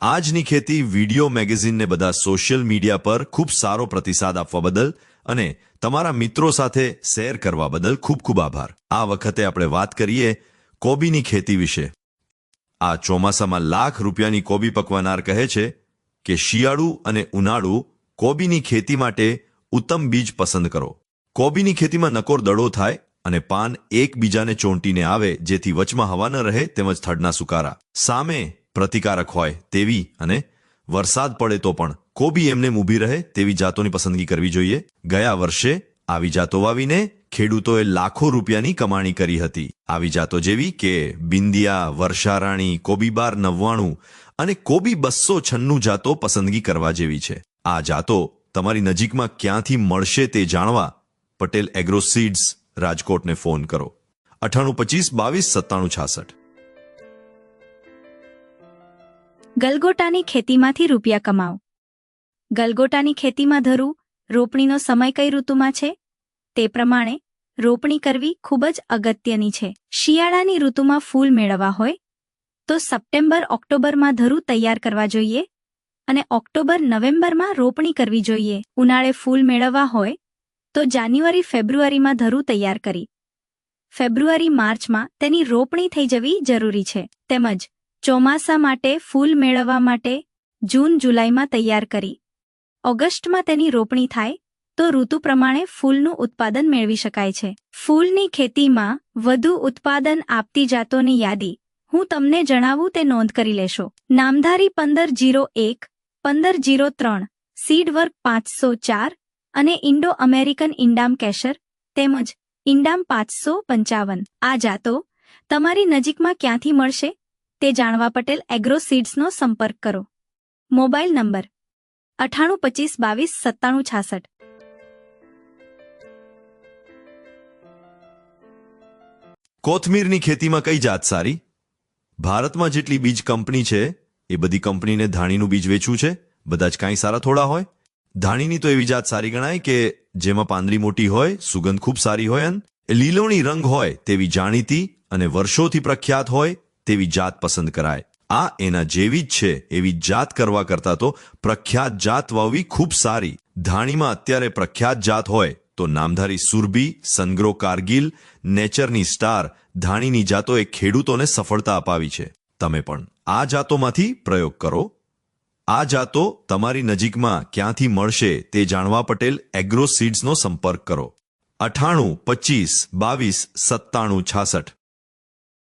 આજની ખેતી વિડિયો મેગેઝિનને બધા સોશિયલ મીડિયા પર ખૂબ સારો પ્રતિસાદ આપવા બદલ અને તમારા મિત્રો સાથે શેર કરવા બદલ ખૂબ ખૂબ આભાર. આ વખતે આપણે વાત કરીએ કોબીની ખેતી વિશે. આ ચોમાસામાં લાખ રૂપિયાની કોબી પકવાનાર કહે છે કે શિયાળુ અને ઉનાળુ કોબીની ખેતી માટે ઉત્તમ બીજ પસંદ કરો. કોબીની ખેતીમાં નકોર દડો થાય અને પાન એકબીજાને ચોંટીને આવે જેથી વચમાં હવા ન રહે તેમજ થડના સુકારા. સામે પ્રતિકારક હોય તેવી અને વરસાદ પડે તો પણ કોબી એમને ઊભી રહે તેવી જાતોની પસંદગી કરવી જોઈએ. ગયા વર્ષે આવી જાતો વાવીને ખેડૂતોએ લાખો રૂપિયાની કમાણી કરી હતી. આવી જાતો જેવી કે બિંદિયા, વર્ષારાણી, કોબીબાર, નવ્વાણું અને કોબી બસો છન્નું જાતો પસંદગી કરવા જેવી છે. આ જાતો તમારી નજીકમાં ક્યાંથી મળશે તે જાણવા પટેલ એગ્રો સીડ્સ રાજકોટને ફોન કરો. અઠાણું પચીસ બાવીસ સત્તાણું છાસઠ. ગલગોટાની ખેતીમાંથી રૂપિયા કમાઓ. ગલગોટાની ખેતીમાં ધરું, રોપણીનો સમય કઈ ઋતુમાં છે? તે પ્રમાણે, રોપણી કરવી ખૂબ જ અગત્યની છે. શિયાળાની ઋતુમાં ફૂલ મેળવવા હોય, તો સપ્ટેમ્બર, ઓક્ટોબરમાં ધરું તૈયાર કરવા જોઈએ અને ઓક્ટોબર, નવેમ્બરમાં રોપણી કરવી જોઈએ. ઉનાળે ફૂલ મેળવવા હોય, તો જાન્યુઆરી, ફેબ્રુઆરીમાં ધરું તૈયાર કરી. ફેબ્રુઆરી, માર્ચમાં તેની રોપણી થઈ જવી જરૂરી છે. તેમજ ચોમાસા માટે ફૂલ મેળવવા માટે જૂન, જુલાઈમાં તૈયાર કરી. ઓગસ્ટમાં તેની રોપણી થાય તો ઋતુ પ્રમાણે ફૂલનું ઉત્પાદન મેળવી શકાય છે. ફૂલની ખેતીમાં વધુ ઉત્પાદન આપતી જાતોની યાદી. હું તમને જણાવું તે નોંધ કરી લેશો. નામધારી પંદર જીરો એક, પંદર જીરો ત્રણ, સીડ વર્ક પાંચસો ચાર અને ઇન્ડો અમેરિકન ઇન્ડામ કેશર તેમજ ઇન્ડામ પાંચસો પંચાવન. આ જાતો તમારી નજીકમાં ક્યાંથી મળશે? તે જાણવા પટેલ એગ્રો સીડ્સનો સંપર્ક કરો. મોબાઈલ નંબર અઠ્ઠાણું પચીસ બાવીસ સત્તાણું છાસઠ. કોથમીરની ખેતીમાં કઈ જાત સારી? ભારતમાં જેટલી બીજ કંપની છે, એ બધી કંપનીને ધાણીનું બીજ વેચવું છે? બધા જ કાંઈ સારા થોડા હોય? ધાણીની તો એવી જાત સારી ગણાય કે જેમાં પાંદડી મોટી હોય, સુગંધ ખૂબ સારી હોય અને લીલોણી રંગ હોય તેવી જાણીતી અને વર્ષોથી પ્રખ્યાત હોય તેવી જાત પસંદ કરાય. આ એના જેવી જ છે, એવી જાત કરવા કરતા તો પ્રખ્યાત જાત વાવવી ખૂબ સારી. ધાણીમાં અત્યારે પ્રખ્યાત જાત હોય તો નામધારી સુરભી સનગ્રો કારગિલ, નેચરની સ્ટાર ધાણીની જાતોએ ખેડૂતોને સફળતા અપાવી છે. તમે પણ આ જાતોમાંથી પ્રયોગ કરો. આ જાતો તમારી નજીકમાં ક્યાંથી મળશે તે જાણવા પટેલ એગ્રો સીડ્સનો સંપર્ક કરો. અઠાણું, પચીસ, બાવીસ, સત્તાણું, છાસઠ.